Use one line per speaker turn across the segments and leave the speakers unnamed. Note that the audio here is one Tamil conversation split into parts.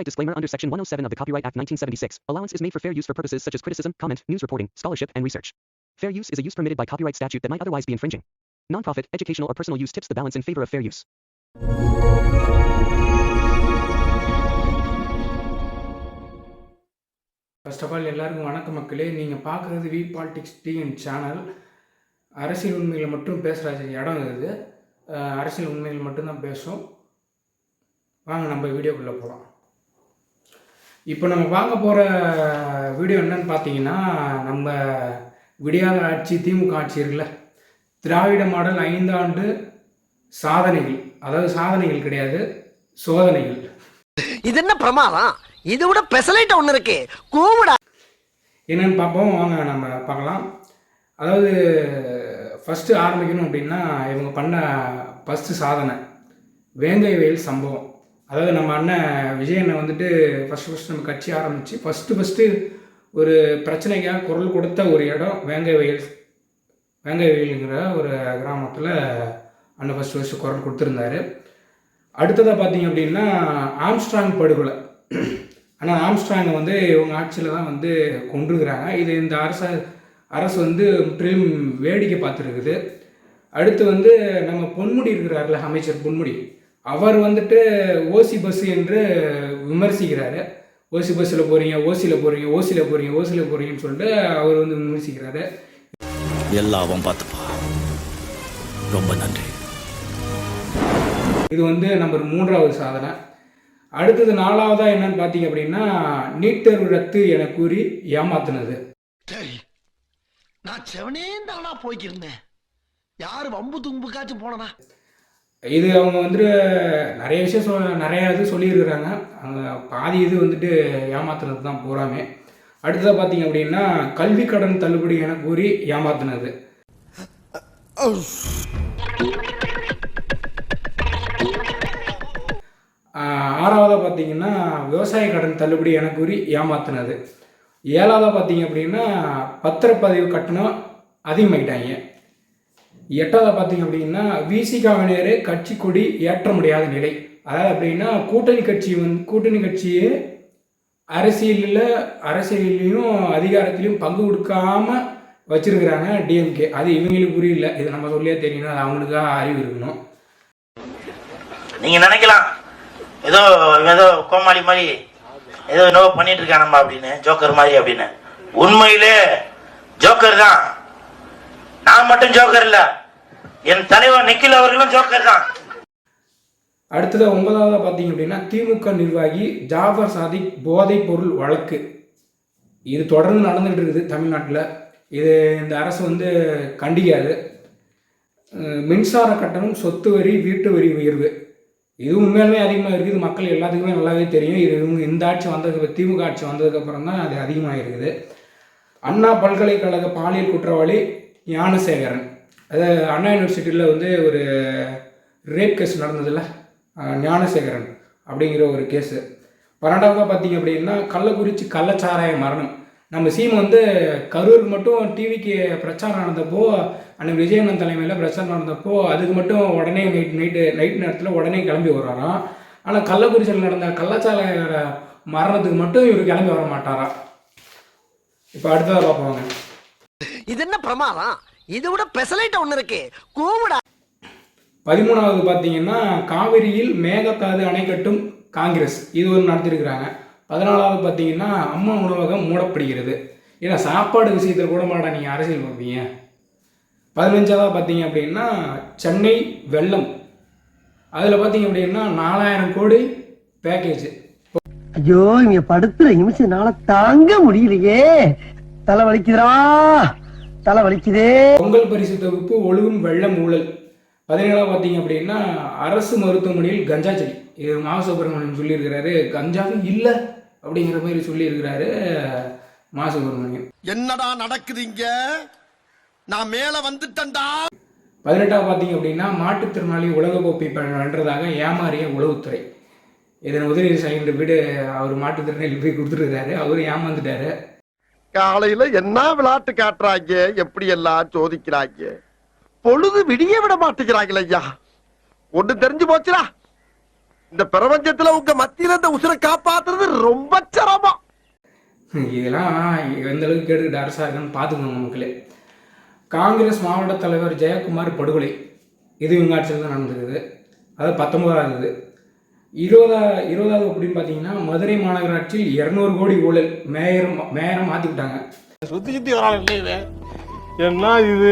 Copyright disclaimer under Section 107 of the Copyright Act 1976. Allowance is made for fair use for purposes such as criticism, comment, news reporting, scholarship, and research. Fair use is a use permitted by copyright statute that might otherwise be infringing. Nonprofit, educational, or personal use tips the balance in favor of fair use.
First of all எல்லாருக்கும் வணக்கம் மக்களே நீங்கள் பார்க்குறது வி பாலிடிக்ஸ் டிஎன் சேனல் அரசியல் உண்மைகளை மட்டும் பேசுகிற இடம் இது அஹ் அரசியல் உண்மைகள் மட்டும்தான் பேசும் வாங்க நம்ம வீடியோக்குள்ளே போகலாம் இப்போ நம்ம பார்க்க போகிற வீடியோ என்னன்னு பார்த்தீங்கன்னா நம்ம விடியாத ஆட்சி திமுக ஆட்சி இருக்குல்ல? திராவிட மாடல் ஐந்தாண்டு சாதனைகள். அதாவது சாதனைகள் கிடையாது சோதனைகள்.
இது என்ன பிரமாதம்? இது விட பெசலைட் ஒண்ணு இருக்கு. கூவுடா.
என்னன்னு பார்ப்போம். வாங்க நம்ம பார்க்கலாம். அதாவது ஃபஸ்ட்டு ஆரம்பிக்கணும் அப்படின்னா இவங்க பண்ண ஃபஸ்ட்டு சாதனை வேங்கை வயல் சம்பவம். அதாவது நம்ம அண்ணன் விஜயனை வந்துட்டு ஃபஸ்ட்டு ஃபஸ்ட்டு நம்ம கட்சி ஆரம்பித்து ஃபஸ்ட்டு ஃபஸ்ட்டு ஒரு பிரச்சனைக்காக குரல் கொடுத்த ஒரு இடம் வேங்கை வயல். வேங்கை வயலுங்கிற ஒரு கிராமத்தில் அண்ணன் ஃபஸ்ட்டு ஃபஸ்ட்டு குரல் கொடுத்துருந்தாரு. அடுத்ததாக பார்த்தீங்க அப்படின்னா ஆம்ஸ்ட்ராங் படுகொலை. ஆனால் ஆம்ஸ்ட்ராங்கை வந்து இவங்க ஆட்சியில் தான் வந்து கொண்டுருக்கிறாங்க இது இந்த அரச அரசு வந்து முற்றிலும் வேடிக்கை பார்த்துருக்குது. அடுத்து வந்து நம்ம பொன்முடி இருக்கிறார்ல அமைச்சர் பொன்முடி. அவர் வந்துட்டு ஓசி பஸ் என்று விமர்சிக்கிறாரு. ஓசி பஸ்ஸில் போகிறீங்க ஓசியில் போகிறீங்க ஓசியில் போகிறீங்க ஓசியில் போகிறீங்கன்னு சொல்லிட்டு அவர் வந்து விமர்சிக்கிறாரு.
எல்லாம் அவன் பார்த்துப்பா. ரொம்ப நன்றி.
இது வந்து நம்பர் மூன்றாவது சாதனை. அடுத்தது நாலாவதா என்னன்னு பார்த்தீங்க அப்படின்னா நீட் தேர்வு ரத்து என கூறி ஏமாத்துனது.
சரி நான் செவனே தானா போய்க்கிருந்தேன். யாரு வம்பு தும்புக்காச்சும் போனனா?
இது அவங்க வந்துட்டு நிறைய விஷயம் சொ நிறைய இது சொல்லியிருக்கிறாங்க. அவங்க பாதி இது வந்துட்டு ஏமாத்துனது தான் பூராமே அடுத்ததாக பார்த்தீங்க அப்படின்னா கல்வி கடன் தள்ளுபடி என கூறி ஏமாத்தினது. ஆறாவதாக பார்த்தீங்கன்னா விவசாய கடன் தள்ளுபடி என கூறி ஏமாத்தினது. ஏழாவதாக பார்த்தீங்க அப்படின்னா பத்திரப்பதிவு கட்டணம் அதிகமாகிட்டாங்க எட்டாவது பார்த்தீங்க அப்படின்னா விசிகாவினரே கட்சி கொடி ஏற்ற முடியாத நிலை. அதாவது அப்படின்னா கூட்டணி கட்சி வந்து கூட்டணி கட்சியே அரசியலில் அரசியலையும் அதிகாரத்திலையும் பங்கு கொடுக்காம வச்சிருக்கிறாங்க டிஎம்கே அது இவங்களுக்கு புரியல. இது நம்ம சொல்லியே தெரியணும். அது அவங்களுக்காக அறிவு இருக்கணும்.
நீங்க நினைக்கலாம். ஏதோ ஏதோ கோமாளி மாதிரி ஏதோ என்னவோ பண்ணிட்டு இருக்கானம்மா அப்படின்னு ஜோக்கர் மாதிரி அப்படின்னு. உண்மையிலே ஜோக்கர் தான். நான் மட்டும் ஜோக்கர் இல்லை. என் தலைவர் நிக்கில் அவர்களும் ஜோக்கர் தான்.
அடுத்தது ஒன்பதாவது பார்த்தீங்க அப்படின்னா திமுக நிர்வாகி ஜாஃபர் சாதிக் போதைப் பொருள் வழக்கு. இது தொடர்ந்து நடந்துகிட்டு இருக்குது தமிழ்நாட்டில். இது இந்த அரசு வந்து கண்டிக்காது. மின்சார கட்டணம் சொத்து வரி வீட்டு வரி உயர்வு. இது உண்மையாலுமே அதிகமாக இருக்குது. மக்கள் எல்லாத்துக்குமே நல்லாவே தெரியும். இது இவங்க இந்த ஆட்சி வந்ததுக்கு திமுக ஆட்சி வந்ததுக்கப்புறம் தான் அது அதிகமாக இருக்குது அண்ணா பல்கலைக்கழக பாலியல் குற்றவாளி ஞானசேகரன். அது அண்ணா யூனிவர்சிட்டியில் வந்து ஒரு ரேப் கேஸ் நடந்ததில்ல? ஞானசேகரன் அப்படிங்கிற ஒரு கேஸு பன்னெண்டாவதாக பார்த்தீங்க அப்படின்னா கள்ளக்குறிச்சி கள்ளச்சாராய மரணம். நம்ம சீம் வந்து கரூர் மட்டும் டிவிக்கு பிரச்சாரம் நடந்தப்போ அன்னைக்கு விஜயநந்த் தலைமையில் பிரச்சாரம் நடந்தப்போ அதுக்கு மட்டும் உடனே நைட் நைட்டு நைட் நேரத்தில் உடனே கிளம்பி வர்றாராம். ஆனால் கள்ளக்குறிச்சியில் நடந்த கள்ளச்சாராய மரணத்துக்கு மட்டும் இவர் கிளம்பி வர மாட்டாராம் இப்போ அடுத்ததாக பார்ப்போங்க
இது என்ன பிரமாதம்? இது விட பெசலைட் ஒண்ணு இருக்கு. கூவுடா.
பதிமூணாவது பார்த்தீங்கன்னா காவிரியில் மேகத்தாது அணை கட்டும் காங்கிரஸ். இது ஒரு நடத்திருக்கிறாங்க. பதினாலாவது பார்த்தீங்கன்னா அம்மா உணவகம் மூடப்படுகிறது. ஏன்னா சாப்பாடு விஷயத்தில் கூட மாடா நீங்கள் அரசியல் பார்ப்பீங்க பதினஞ்சாவது பார்த்தீங்க அப்படின்னா சென்னை வெள்ளம். அதில் பார்த்தீங்க அப்படின்னா நாலாயிரம் கோடி பேக்கேஜ்
ஐயோ இங்க படுத்துற நிமிஷம்னால தாங்க முடியலையே. தலை வலிக்குதுடா. தலை வலிக்குதே
பொங்கல் பரிசு தொகுப்பு ஒழுகும் வெள்ளம் ஊழல். பதினேழாவது பார்த்தீங்க அப்படின்னா அரசு மருத்துவமனையில் கஞ்சா செடி. இது மா சுப்பிரமணியன் சொல்லியிருக்கிறாரு. கஞ்சாவே இல்லை அப்படிங்கிற மாதிரி சொல்லியிருக்கிறாரு மா சுப்பிரமணியன்
என்னடா நடக்குது இங்க? நான் மேல வந்துட்டேன்டா.
பதினெட்டாவது பார்த்தீங்க அப்படின்னா மாற்றுத்திறனாளி உலகக்கோப்பை வென்றதாக ஏமாறிய உளவுத்துறை. இதன் உதவி செய்கின்ற வீடு அவர் மாற்றுத்திறனாளி போய் கொடுத்துருக்காரு அவரும் ஏமாந்துட்டாரு.
காலையில என்ன விளையாட்டு காட்டுறாங்க? எப்படி எல்லாம் சோதிக்கிறாங்க? பொழுது விடிய விட மாட்டேங்கிறாங்களே ஐயா. ஒண்ணு தெரிஞ்சு போச்சுடா. இந்த பிரபஞ்சத்துல உங்க மத்தியில இந்த உசுரை காப்பாத்துறது ரொம்ப சிரமம்.
இதெல்லாம் எந்த அளவுக்கு கேட்டுக்கிட்டு அரசா இருக்குன்னு பார்த்துக்கணும் மக்களே. காங்கிரஸ் மாவட்ட தலைவர் ஜெயக்குமார் படுகொலை. இது இவங்க ஆட்சியில் தான் நடந்திருக்குது. அது பத்தொன்பதாவது இருபதா இருபதாவது அப்படின்னு பார்த்தீங்கன்னா மதுரை மாநகராட்சியில் இரநூறு கோடி ஊழல் மேயர் மேயரை மாற்றி விட்டாங்க
சுத்தி சுத்தி வரான் இது? என்ன இது?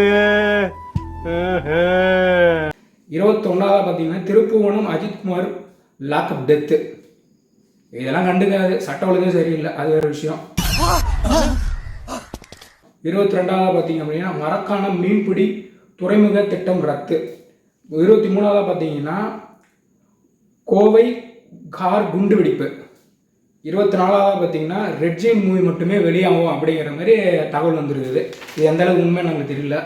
இருபத்தொன்னாவது பார்த்தீங்கன்னா திருப்புவனம் அஜித்குமார் லாக்அப் டெத்து. இதெல்லாம் கண்டுக்காது சட்ட ஒழுங்கு சரியில்லை அது வேறு விஷயம். இருபத்தி ரெண்டாவது பார்த்தீங்க அப்படின்னா மரக்காணம் மீன்பிடி துறைமுக திட்டம் ரத்து. இருபத்தி மூணாவது பார்த்தீங்கன்னா கோவை கார் குண்டுவெடிப்பு. இருபத்தி நாலாவது பார்த்தீங்கன்னா ரெட் ஜெயின் மூவி மட்டுமே வெளியாகும் அப்படிங்கிற மாதிரி தகவல் வந்துருக்குது. இது எந்த அளவுக்கு உண்மை நமக்கு தெரியல.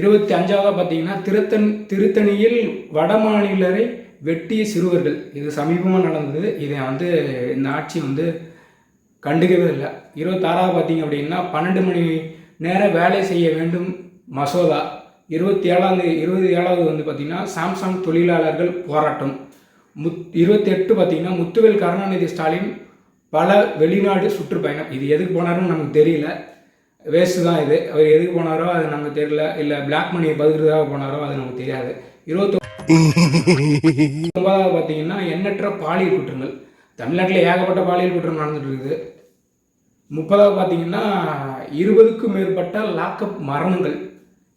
இருபத்தி அஞ்சாவதாக பார்த்தீங்கன்னா திருத்தன் திருத்தணியில் வட மாநிலரை வெட்டிய சிறுவர்கள். இது சமீபமாக நடந்தது. இதை வந்து இந்த ஆட்சி வந்து கண்டுக்கவே இல்லை. இருபத்தாறாவது பார்த்தீங்க அப்படின்னா பன்னெண்டு மணி நேரம் வேலை செய்ய வேண்டும் மசோதா. இருபத்தி ஏழாவது இருபது ஏழாவது வந்து பார்த்தீங்கன்னா சாம்சங் தொழிலாளர்கள் போராட்டம். முத் இருபத்தி எட்டு பார்த்தீங்கன்னா முத்துவேல் கருணாநிதி ஸ்டாலின் பல வெளிநாடு சுற்றுப்பயணம். இது எதுக்கு போனாருன்னு நமக்கு தெரியல. வேஸ்ட்டு தான் இது. அவர் எதுக்கு போனாரோ அது நமக்கு தெரியல. இல்லை பிளாக் மணியை பகிர்றதுக்காக போனாரோ அது நமக்கு தெரியாது. இருபத்தி ஒன்பதாவது பார்த்தீங்கன்னா எண்ணற்ற பாலியல் குற்றங்கள். தமிழ்நாட்டில் ஏகப்பட்ட பாலியல் குற்றம் நடந்துட்டு இருக்குது முப்பதாவது பார்த்தீங்கன்னா இருபதுக்கும் மேற்பட்ட லாக்அப் மரணங்கள்.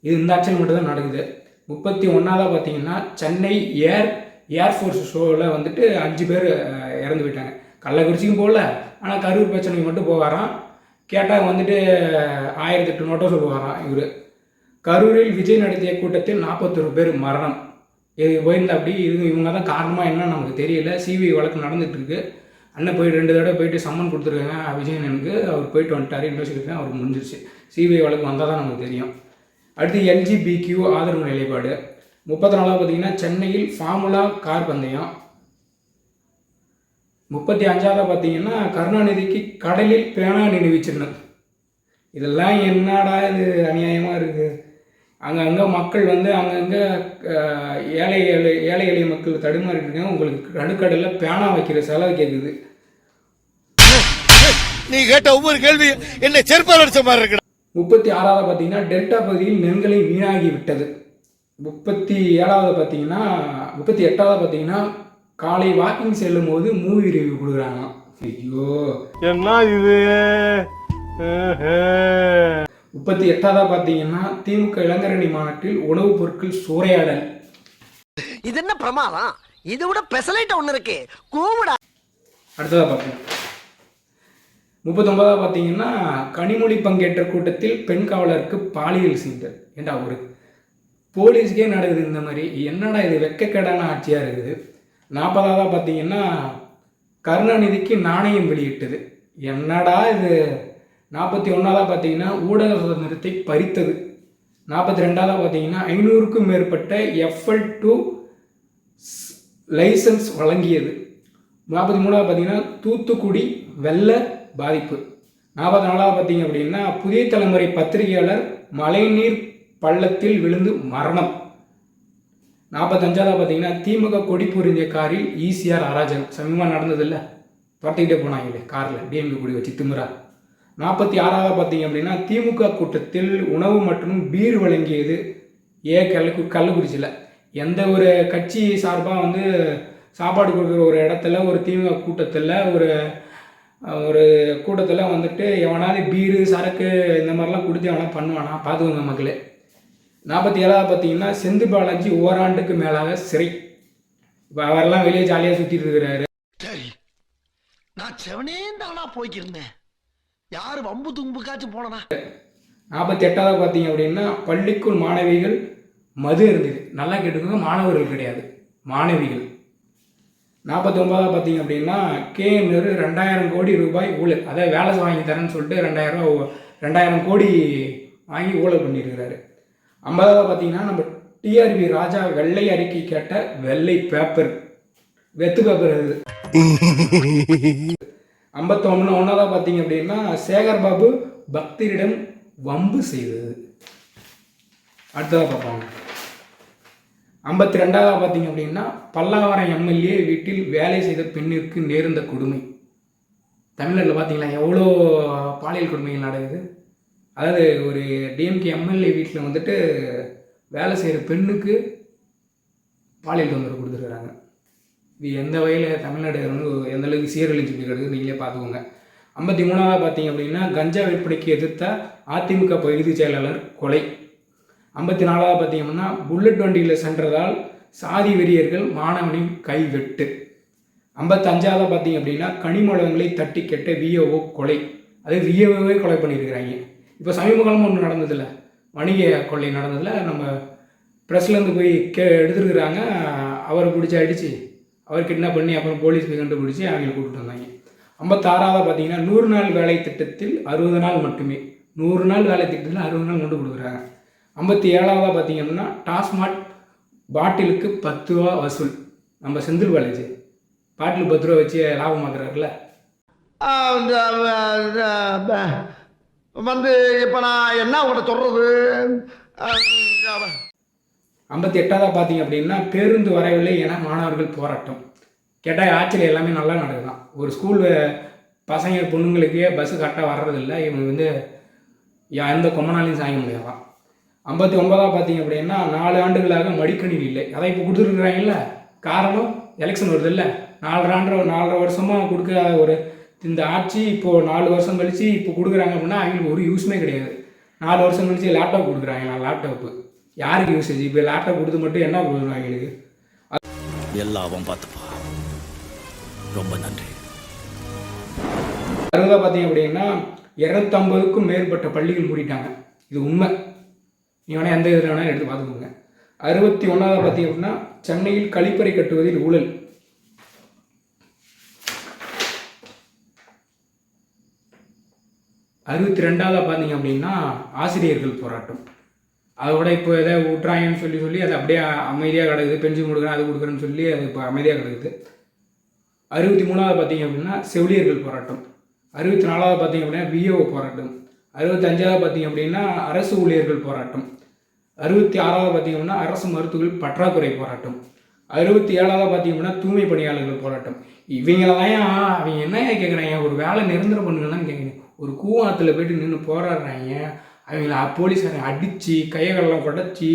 இது இந்த ஆட்சியில் மட்டும் தான் நடக்குது. முப்பத்தி ஒன்றாவதாக பார்த்தீங்கன்னா சென்னை ஏர் ஏர்ஃபோர்ஸ் ஷோவில் வந்துட்டு அஞ்சு பேர் இறந்து போயிட்டாங்க. கள்ளக்குறிச்சிக்கும் போகல ஆனால் கரூர் பிரச்சனைக்கு மட்டும் போவாராம் கேட்டால் வந்துட்டு ஆயிரத்தி எட்டு நோட்டோ சொல்லுவாராம் இவர். கரூரில் விஜய் நடத்திய கூட்டத்தில் நாற்பத்தொரு பேர் மரணம். இது போயிருந்தா அப்படி இது இவங்க தான் காரணமாக என்ன நமக்கு தெரியல. சிபிஐ வழக்கு நடந்துட்டுருக்கு. அண்ணன் போய் ரெண்டு தடவை போயிட்டு சம்மன் கொடுத்துருக்காங்க. விஜயனனுக்கு அவர் போயிட்டு வந்துட்டார். இன்வெஸ்டிகேஷன் அவருக்கு முடிஞ்சிருச்சு. சிபிஐ வழக்கு வந்தால் தான் நமக்கு தெரியும். அடுத்து எல்ஜிபிக்யூ ஆதரவு நிலைப்பாடு. முப்பத்தி நாலாவது பார்த்தீங்கன்னா சென்னையில் ஃபார்முலா கார் பந்தயம். முப்பத்தி அஞ்சாவது பார்த்தீங்கன்னா கருணாநிதிக்கு கடலில் பேனா நினைவிச்சிருந்தது. இதெல்லாம் என்னடா இது அநியாயமாக இருக்குது அங்கங்கே மக்கள் வந்து அங்கங்கே ஏழை ஏழை ஏழை எளிய மக்கள் தடுமாறிட்டு உங்களுக்கு நடுக்கடலில் பேனா வைக்கிற செலவு கேட்குது
நீ கேட்ட ஒவ்வொரு கேள்வி என்னை செருப்பால் அடிச்ச மாதிரி இருக்கு
முப்பத்தி ஆறாவது பார்த்தீங்கன்னா டெல்டா பகுதியில் நெற்களை வீணாகி விட்டது முப்பத்தி ஏழாவது பார்த்தீங்கன்னா முப்பத்தி எட்டாவது பார்த்தீங்கன்னா காலை வாக்கிங் செல்லும் போது மூவி ரிவ்யூ கொடுக்குறாங்க ஐயோ.
என்ன இது?
முப்பத்தி எட்டாவதா பார்த்தீங்கன்னா திமுக இளைஞரணி மாநாட்டில் உணவுப் பொருட்கள் சூறையாடல்
இது என்ன பிரமாதம்? இதை விட பெசலைட் ஒண்ணு இருக்கு. கூவிடா.
அடுத்ததாக பார்ப்போம். முப்பத்தொன்பதாக பார்த்தீங்கன்னா கனிமொழி பங்கேற்ற கூட்டத்தில் பெண் காவலருக்கு பாலியல் சீண்டல் ஏண்டா ஒரு போலீஸ்க்கே நடக்குது இந்த மாதிரி. என்னடா இது வெக்கக்கேடான ஆட்சியாக இருக்குது. நாற்பதாவதாக பார்த்தீங்கன்னா கருணாநிதிக்கு நாணயம் வெளியிட்டது. என்னடா இது? நாற்பத்தி ஒன்றாவதாக பார்த்தீங்கன்னா ஊடக சுதந்திரத்தை பறித்தது. நாற்பத்தி ரெண்டாவதாக பார்த்தீங்கன்னா ஐநூறுக்கும் மேற்பட்ட எஃப்எல் டூ லைசன்ஸ் வழங்கியது. நாற்பத்தி மூணாவது பார்த்தீங்கன்னா தூத்துக்குடி வெள்ள பாதிப்பு. நாற்பத்தி நாலாவது பார்த்தீங்க அப்படின்னா புதிய தலைமுறை பத்திரிகையாளர் மழைநீர் பள்ளத்தில் விழுந்து மரணம். நாற்பத்தஞ்சாவது பார்த்தீங்கன்னா திமுக கொடி பொருந்திய காரில் ஈசிஆர் அராஜகம். சமீபமாக நடந்ததில்ல. துரத்திக்கிட்டே போனாங்களே காரில். டிஎம்கே கொடி வச்சு திமுறா நாற்பத்தி ஆறாவது பார்த்தீங்க அப்படின்னா திமுக கூட்டத்தில் உணவு மற்றும் பீர் வழங்கியது ஏ கள்ளக்கு கள்ளக்குறிச்சியில். எந்த ஒரு கட்சி சார்பாக வந்து சாப்பாடு கொடுக்குற ஒரு இடத்துல ஒரு திமுக கூட்டத்தில் ஒரு ஒரு கூட்டத்தில் வந்துட்டு எவனாவது பீரு சரக்கு இந்த மாதிரிலாம் கொடுத்து எவனா பண்ணுவானா? பார்த்துக்கோங்க மக்களே. நாற்பத்தி ஏழாவது பார்த்தீங்கன்னா செந்து பாலாஜி ஓராண்டுக்கு மேலாக சிறை. இப்போ அவரெல்லாம் வெளியே ஜாலியாக சுற்றிட்டு இருக்கிறாரு.
சரி நான் செவனே தானா போய்க்கிருந்தேன். யாரு வம்பு தும்புக்காச்சும் போனனா
நாற்பத்தி எட்டாவது பார்த்தீங்க அப்படின்னா பள்ளிக்குள் மாணவிகள் மது இருந்தது. நல்லா கேட்டுக்கோங்க மாணவர்கள் கிடையாது. மாணவிகள். நாற்பத்தி ஒன்பதாவது பார்த்தீங்க அப்படின்னா கேஎம் நேரு ரெண்டாயிரம் கோடி ரூபாய் ஊழல். அதாவது வேலை வாங்கி தரேன்னு சொல்லிட்டு ரெண்டாயிரம் ரூபா ரெண்டாயிரம் கோடி வாங்கி ஊழல் பண்ணியிருக்கிறாரு ஐம்பதாவது பார்த்தீங்கன்னா நம்ம டிஆர்பி ராஜா வெள்ளை அறிக்கை கேட்ட வெள்ளை பேப்பர் வெத்து பேப்பர் அது. ஐம்பத்தொன்னு ஒன்றாவது பார்த்தீங்க அப்படின்னா சேகர் பாபு பக்தரிடம் வம்பு செய்தது. அடுத்ததாக பார்ப்பாங்க ஐம்பத்தி ரெண்டாவது பார்த்தீங்க அப்படின்னா பல்லாவரம் எம்எல்ஏ வீட்டில் வேலை செய்த பெண்ணிற்கு நேர்ந்த கொடுமை. தமிழ்நாட்டில் பார்த்தீங்களா எவ்வளோ பாலியல் கொடுமைகள் நடக்குது. அதாவது ஒரு டிஎம்கே எம்எல்ஏ வீட்டில் வந்துட்டு வேலை செய்கிற பெண்ணுக்கு பாலியல் தொந்தரவு கொடுத்துருக்குறாங்க. இது எந்த வகையில் தமிழ்நாடு வந்து எந்த அளவுக்கு சீரழிஞ்சு இருக்கிறது நீங்களே பார்த்துக்கோங்க. ஐம்பத்தி மூணாவது பார்த்தீங்க அப்படின்னா கஞ்சா விற்பனைக்கு எதிர்த்த அதிமுக பகுதி செயலாளர் கொலை. ஐம்பத்தி நாலாவது பார்த்தீங்கன்னா புல்லட் வண்டியில் சென்றதால் சாதி வெறியர்கள் மாணவனின் கை வெட்டு ஐம்பத்தஞ்சாவது பார்த்தீங்க அப்படின்னா கனிமூலங்களை தட்டி கெட்ட விஓஓ கொலை. அது விஓவே கொலை பண்ணியிருக்கிறாங்க. இப்போ சமீப காலம் ஒன்று நடந்ததில்ல. வணிக கொள்ளை நடந்ததில் நம்ம ப்ரெஸ்லேருந்து போய் கே எடுத்துருக்குறாங்க. அவரை பிடிச்சி அடித்து அவர் கிட்னாப் பண்ணி அப்புறம் போலீஸ் போய் கண்டுபிடிச்சி அவங்களை கூப்பிட்டு வந்தாங்க. ஐம்பத்தாறாவது பார்த்தீங்கன்னா நூறு நாள் வேலை திட்டத்தில் அறுபது நாள் மட்டுமே. நூறு நாள் வேலை திட்டத்தில் அறுபது நாள் கொண்டு கொடுக்குறாங்க. ஐம்பத்தி ஏழாவதாக பார்த்தீங்கன்னா டாஸ்மாக் பாட்டிலுக்கு பத்து ரூபா வசூல். நம்ம செந்தில் பாலாஜி பாட்டில் பத்து ரூபா வச்சு லாபமாக்குறாருல
வந்து இப்போ நான் என்ன உங்கள்கிட்ட சொல்றது? அஹ்,
ஐம்பத்தி எட்டாவதாக பார்த்தீங்க அப்படின்னா பேருந்து வரவில்லை என மாணவர்கள் போராட்டம். கேட்டால் ஆட்சியில் எல்லாமே நல்லா நடக்குதான். ஒரு ஸ்கூல் பசங்க பொண்ணுங்களுக்கே பஸ்ஸு கரெக்டாக வர்றதில்ல. இவங்க வந்து எந்த கொம்மனாலையும் சாய முடியாதான். ஐம்பத்தி ஒன்பதாக பார்த்தீங்க அப்படின்னா நாலு ஆண்டுகளாக மடிக்கணினி இல்லை. அதை இப்போ கொடுத்துருக்குறாங்கல்ல? காரணம் எலெக்ஷன் வருது இல்லை நாலரை ஆண்டு நாலரை வருஷமாக கொடுக்க ஒரு இந்த ஆட்சி இப்போது நாலு வருஷம் கழிச்சு இப்போ கொடுக்குறாங்க அப்படின்னா அவங்களுக்கு ஒரு யூஸுமே கிடையாது. நாலு வருஷம் கழிச்சு லேப்டாப் கொடுக்குறாங்க நான் லேப்டாப்பு யாருக்கு யூசேஜ் இப்போ லேப்டாப் கொடுத்து மட்டும் என்ன கொடுக்குறாங்க அவங்களுக்கு?
எல்லாம் அவன் பார்த்துப்பா. ரொம்ப நன்றி.
அறுபதாக பார்த்தீங்க அப்படின்னா இரநூத்தம்பதுக்கும் மேற்பட்ட பள்ளிகள் மூடிட்டாங்க. இது உண்மை. நீ வேணால் எந்த இதில் வேணாலும் எடுத்து பார்த்துக்கோங்க. அறுபத்தி ஒன்றாவது பார்த்தீங்க அப்படின்னா சென்னையில் கழிப்பறை கட்டுவதில் ஊழல். அறுபத்தி ரெண்டாவதாக பார்த்தீங்க அப்படின்னா ஆசிரியர்கள் போராட்டம். அதோட இப்போ எதை விட்றாங்கன்னு சொல்லி சொல்லி அது அப்படியே அமைதியாக கிடக்குது. பென்ஷன் கொடுக்குறேன் அது கொடுக்குறேன்னு சொல்லி அது இப்போ அமைதியாக கிடக்குது. அறுபத்தி மூணாவது பார்த்தீங்க அப்படின்னா செவிலியர்கள் போராட்டம். அறுபத்தி நாலாவது பார்த்தீங்க அப்படின்னா விஓ போராட்டம். அறுபத்தஞ்சாவது பார்த்தீங்க அப்படின்னா அரசு ஊழியர்கள் போராட்டம். அறுபத்தி ஆறாவது பார்த்தீங்கன்னா அரசு மருத்துவர்கள் பற்றாக்குறை போராட்டம். அறுபத்தி ஏழாவது பார்த்தீங்க அப்படின்னா தூய்மை பணியாளர்கள் போராட்டம். இவங்கள அவங்க என்ன கேட்குறாங்க? ஒரு வேலை நிரந்தரம் பண்ணுங்கன்னா கேட்குறீங்க. ஒரு கூவாத்தில் போயிட்டு நின்று போராடுறாங்க. அவங்கள போலீஸாரை அடித்து கையகளெல்லாம் உடச்சி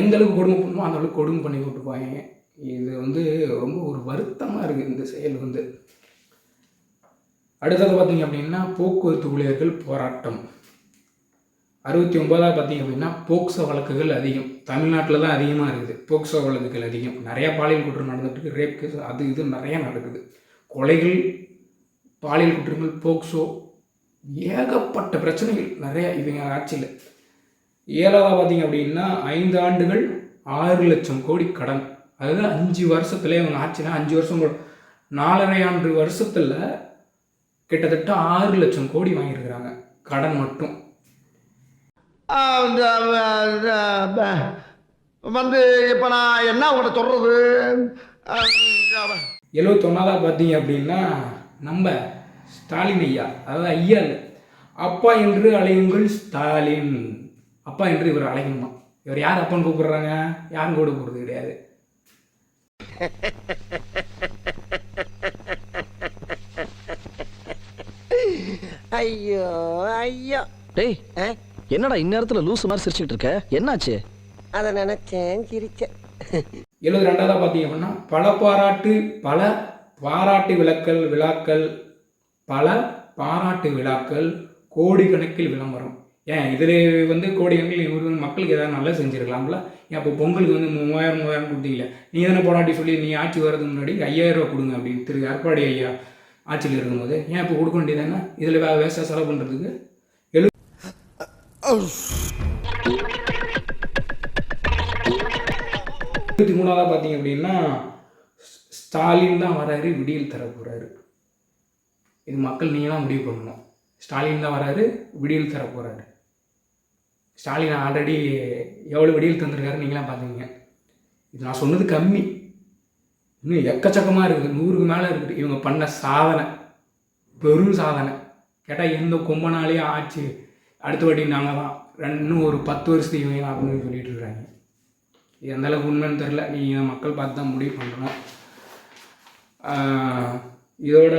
எந்த அளவுக்கு கொடுமை பண்ணுமோ அந்த அளவுக்கு கொடுமை பண்ணி விட்டுப்பாங்க இது வந்து ரொம்ப ஒரு வருத்தமாக இருக்குது இந்த செயல் வந்து. அடுத்தது பார்த்தீங்க அப்படின்னா போக்குவரத்து ஊழியர்கள் போராட்டம். அறுபத்தி ஒம்போதாவது பார்த்தீங்க அப்படின்னா போக்சோ வழக்குகள் அதிகம். தமிழ்நாட்டில் தான் அதிகமாக இருக்குது. போக்சோ வழக்குகள் அதிகம். நிறையா பாலியல் குற்றம் நடந்துட்டு ரேப் கேஸ் அது இது நிறையா நடக்குது. கொலைகள் பாலியல் குற்றங்கள் போக்சோ ஏகப்பட்ட பிரச்சனைகள் நிறையா இவங்க ஆட்சியில். ஏழாவது பார்த்தீங்க அப்படின்னா ஐந்து ஆண்டுகள் ஆறு லட்சம் கோடி கடன். அதாவது அஞ்சு வருஷத்துல இவங்க ஆட்சினா அஞ்சு வருஷம் நாலரை ஆண்டு வருஷத்தில் கிட்டத்தட்ட ஆறு லட்சம் கோடி வாங்கியிருக்கிறாங்க. கடன் மட்டும்
ஆஹ் இந்த, அஹ், இந்த, ப- வந்து இப்போ நான் என்ன உங்கள்கிட்ட சொல்றது? அஹ்,
எழுவத்தொன்னாவது பார்த்தீங்க அப்படின்னா நம்ம ஸ்டாலின் ஐயா அதாவது ஐயா இல்லை அப்பா என்று அழையுங்கள் ஸ்டாலின். அப்பா என்று இவர் அழைக்கணுமா? இவர் யார் அப்பான்னு கூப்பிடுறாங்க? யாரும் கூட போகிறது கிடையாது.
ஐயோ ஐயோ.
டேய். என்னடா இந்நேரத்துல லூசு மாதிரி சிரிச்சுக்கிட்டு இருக்க? என்னாச்சு?
அதை நினைச்சேன் சிரிச்சேன்.
எழுபது ரெண்டாவதாக பார்த்தீங்க அப்படின்னா பல பாராட்டு பல பாராட்டு விளக்கல் விழாக்கள் பல பாராட்டு விழாக்கள் கோடிக்கணக்கில் விளம்பரம். ஏன் இதில் வந்து கோடிக்கணக்கில் இவர் வந்து மக்களுக்கு ஏதாவது நல்லா செஞ்சுருக்கலாம்ல? ஏன் இப்போ பொங்கலுக்கு வந்து மூவாயிரம் மூவாயிரம் கொடுத்தீங்களே நீ தானே போராட்டி சொல்லி நீ ஆட்சி வர்றதுக்கு முன்னாடி ஐயாயிரம் ரூபா கொடுங்க அப்படின்னு திரு எடப்பாடி ஐயா ஆட்சியில் இருக்கும்போது ஏன் இப்போ கொடுக்க வேண்டியதானே இதில் வே வேஸ்ட்டாக செலவு பண்ணுறதுக்கு இருபத்தி மூணாவதாக பார்த்தீங்க அப்படின்னா ஸ்டாலின் தான் வராரு விடியல் தர போகிறாரு இது மக்கள் நீங்கள் தான் முடிவு பண்ணணும். ஸ்டாலின் தான் வராரு விடியல் தர போகிறாரு ஸ்டாலின் ஆல்ரெடி எவ்வளோ விடியல் தந்திருக்காரு நீங்களாம் பார்த்தீங்க இது நான் சொன்னது கம்மி. இன்னும் எக்கச்சக்கமாக இருக்குது. நூறுக்கு மேலே இருக்குது. இவங்க பண்ண சாதனை. பெரும் சாதனை. கேட்டால் எந்த கொம்பனாலேயே ஆட்சி அடுத்த வாட்டி நாங்கள் தான் ரெண்டு இன்னும் ஒரு பத்து வருஷத்துக்கு இவங்க அப்படின்னு சொல்லிட்டு இருக்கிறாங்க இது எந்தளவுக்கு உண்மைன்னு தெரில நீங்கள் மக்கள் பார்த்து தான் முடிவு பண்ணணும். இதோட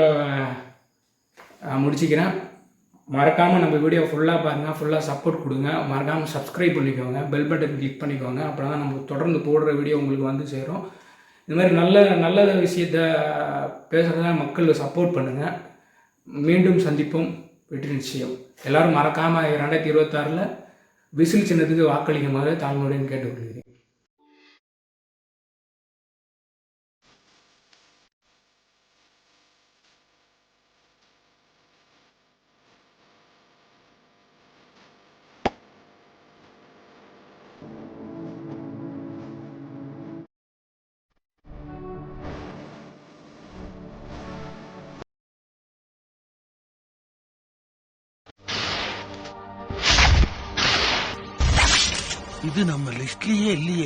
முடிச்சுக்கிறேன். மறக்காமல் நம்ம வீடியோ ஃபுல்லாக பாருங்கள் ஃபுல்லாக சப்போர்ட் கொடுங்க. மறக்காமல் சப்ஸ்கிரைப் பண்ணிக்கோங்க. பெல் பட்டன் கிளிக் பண்ணிக்கோங்க. அப்போ தான் நம்ம தொடர்ந்து போடுற வீடியோ உங்களுக்கு வந்து சேரும். இது மாதிரி நல்ல நல்ல விஷயத்த பேசுகிறதா மக்கள் சப்போர்ட் பண்ணுங்கள் மீண்டும் சந்திப்போம். வெற்றி நிச்சயம். எல்லாரும் மறக்காமல் ரெண்டாயிரத்தி இருபத்தாறில் விசில் சின்னத்துக்கு வாக்களிக்குமாறு தாழ்மையுடன் கேட்டுக்கொள்கிறேன்.
இது நம்ம லிஸ்ட்லயே இல்லையே.